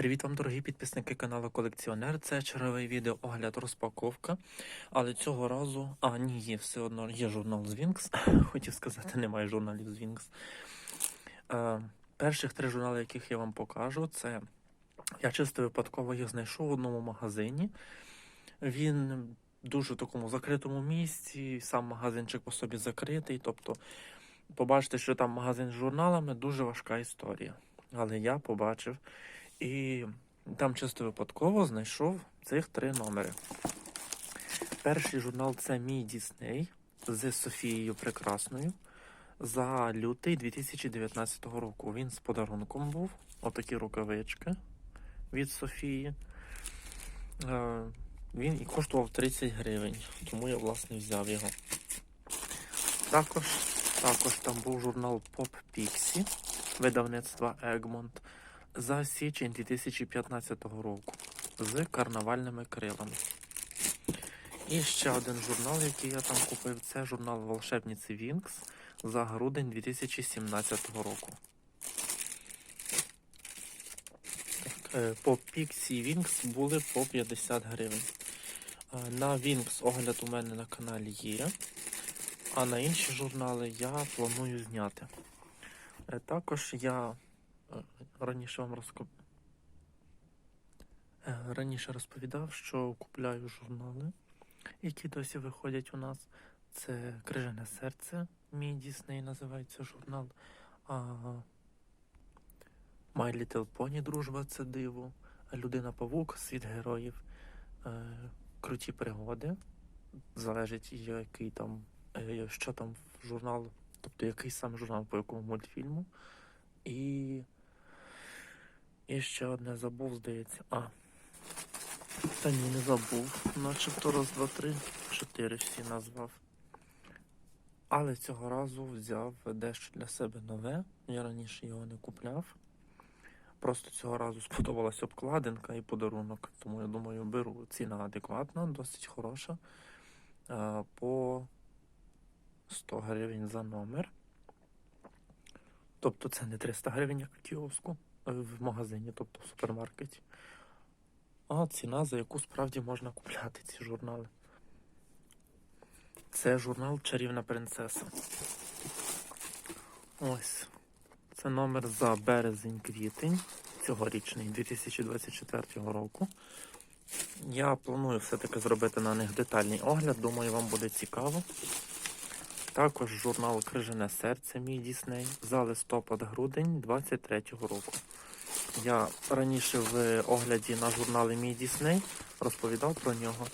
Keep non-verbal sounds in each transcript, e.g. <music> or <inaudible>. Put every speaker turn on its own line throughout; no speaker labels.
Привіт вам, дорогі підписники каналу Колекціонер. Це черговий відео огляд розпаковка. Але цього разу, а ні, є все одно є журнал Звінкс. <laughs> Хотів сказати, немає журналів Звінкс. Е, перших три журнали, яких я вам покажу, це я чисто випадково їх знайшов в одному магазині. Він дуже в такому закритому місці, сам магазинчик по собі закритий. Тобто, побачите, що там магазин з журналами дуже важка історія. Але я побачив. І там чисто випадково знайшов цих три номери. Перший журнал це мій Дісней з Софією Прекрасною за лютий 2019 року. Він з подарунком був. Отакі рукавички від Софії. Е, Він і коштував 30 гривень, тому я власне взяв його. Також, також там був журнал Pop Pixie видавництва Egmont за січень 2015 року з карнавальними крилами. І ще один журнал, який я там купив, це журнал Волшебниці Вінкс за грудень 2017 року. Е, По Pixie Wings були по 50 гривень. Е, На Wings огляд у мене на каналі є, а на інші журнали я планую зняти. Е, Також я раніше вам розкоп... Е, раніше розповідав, що купляю журнали, які досі виходять у нас. Це Крижане серце, мій Дісней називається журнал. А... My Little Pony Дружба це диво. Людина Павук, світ героїв, е... круті пригоди. Залежить, який там, е... що там в журнал, тобто який сам журнал по якому мультфільму. І. І ще одне забув, здається. А. Та ні, не забув. Начебто раз, два, три, чотири всі назвав. Але цього разу взяв дещо для себе нове. Я раніше його не купляв. Просто цього разу сподобалась обкладинка і подарунок. Тому я думаю, беру ціна адекватна, досить хороша. Е, По 100 гривень за номер. Тобто це не 300 гривень, як в кіоску, в магазині, тобто в супермаркеті. А ціна, за яку справді можна купляти ці журнали. Це журнал Чарівна принцеса. Ось. Це номер за березень-квітень цьогорічний 2024 року. Я планую все-таки зробити на них детальний огляд, думаю, вам буде цікаво. Також журнал Крижане серце мій Дісней за листопад-грудень 23 року. Я раніше в огляді на журнали Мій Дісней розповідав про нього.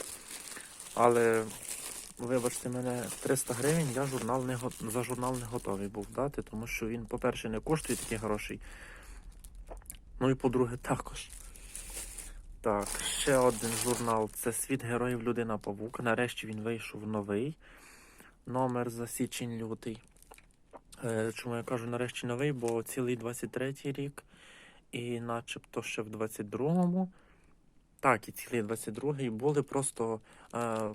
Але, вибачте мене, 300 гривень я журнал не, за журнал не готовий був дати, тому що він, по-перше, не коштує таких грошей. Ну і по-друге, також. Так, ще один журнал це Світ героїв Людина Павук. Нарешті він вийшов новий номер за січень-лютий. Е, Чому я кажу нарешті новий, бо цілий 23-й рік, і начебто ще в 22-му. Так, і цілий 22-й були просто. Е,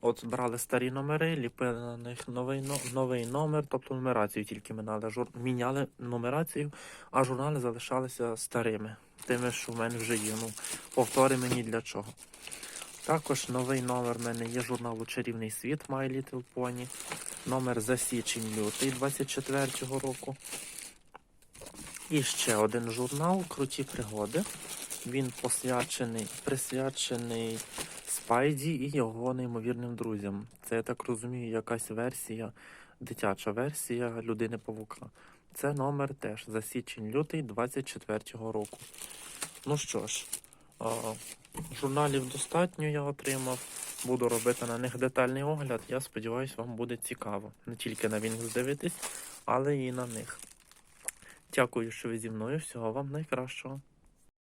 от брали старі номери, ліпили на них новий, новий номер, тобто нумерацію тільки міняли, жур, міняли нумерацію, а журнали залишалися старими, тими, що в мене вже є. Ну, повтори мені для чого. Також новий номер в мене є журналу Чарівний світ My Little Pony. Номер за січень-лютий 24-го року. І ще один журнал Круті пригоди. Він посвячений, присвячений Спайді і його неймовірним друзям. Це, я так розумію, якась версія, дитяча версія людини Павука. Це номер теж за січень-лютий 24-го року. Ну що ж, журналів достатньо я отримав. Буду робити на них детальний огляд. Я сподіваюся, вам буде цікаво. Не тільки на Вінгс дивитись, але і на них. Дякую, що ви зі мною. Всього вам найкращого.